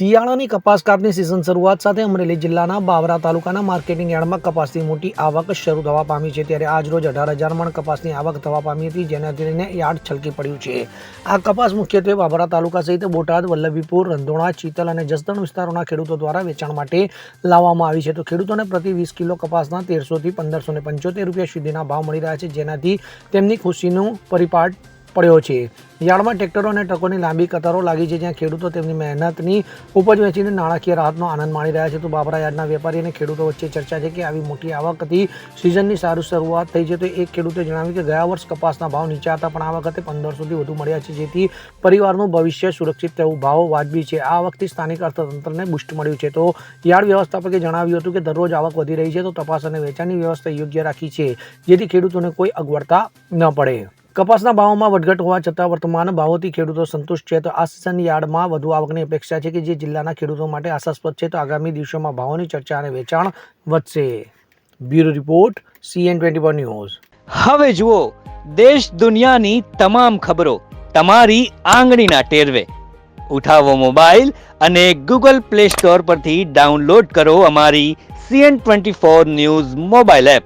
શિયાળાની કપાસ કાપની સિઝન શરૂઆત સાથે અમરેલી જિલ્લાના બાવરા તાલુકાના માર્કેટિંગ યાર્ડમાં કપાસની મોટી આવક શરૂ થવા પામી છે. ત્યારે આજ રોજ અઢાર હજાર મણ કપાસની આવક થવા પામી હતી જેનાથી લઈને યાર્ડ છલકી પડ્યું છે. આ કપાસ મુખ્યત્વે બાવરા તાલુકા સહિત બોટાદ, વલ્લભીપુર, રંધોણા, ચિતલ અને જસદણ વિસ્તારોના ખેડૂતો દ્વારા વેચાણ માટે લાવવામાં આવી છે. તો ખેડૂતોને પ્રતિ વીસ કિલો કપાસના તેરસોથી પંદરસો પંચોતેર રૂપિયા સુધીના ભાવ મળી રહ્યા છે, જેનાથી તેમની ખુશીનું પરિપાટ પડ્યો છે. યાર્ડમાં ટ્રેક્ટરો અને ટ્રકોની લાંબી કતારો લાગી છે, જ્યાં ખેડૂતો તેમની મહેનતની ઉપજ વેચીને નાણાકીય રાહતનો આનંદ માણી રહ્યા છે. તો બાબરા યાર્ડના વેપારી અને ખેડૂતો વચ્ચે ચર્ચા છે કે આવી મોટી આવકથી સિઝનની સારું શરૂઆત થઈ છે, તો એક ખેડૂતે જણાવ્યું કે ગયા વર્ષ કપાસના ભાવ નીચા હતા, પણ આ વખતે પંદરસોથી વધુ મળ્યા છે, જેથી પરિવારનું ભવિષ્ય સુરક્ષિત થવું ભાવ વાજબી છે. આ વખતે સ્થાનિક અર્થતંત્રને બુસ્ટ મળ્યું છે. તો યાર્ડ વ્યવસ્થાપકે જણાવ્યું હતું કે દરરોજ આવક વધી રહી છે, તો તપાસ અને વેચાણની વ્યવસ્થા યોગ્ય રાખી છે, જેથી ખેડૂતોને કોઈ અગવડતા ન પડે. કપાસના ભાવોમાં વધઘટ હોવા છતાં વર્તમાન ભાવોથી ખેડૂતો સંતુષ્ટ છે. તો આ સિઝન યાર્ડમાં વધુ આવકની અપેક્ષા છે કે જે જિલ્લાના ખેડૂતો માટે આશાસ્પદ છે. તો આગામી દિવસોમાં ભાવોની ચર્ચા અને વેચાણ વધશે. Bureau report C N twenty four news. હવે જુઓ, દેશ દુનિયાની તમામ ખબરો તમારી આંગળીના ટેરવે. ઉઠાવો મોબાઈલ અને ગૂગલ પ્લે સ્ટોર પરથી ડાઉનલોડ કરો અમારી C N twenty four news mobile app.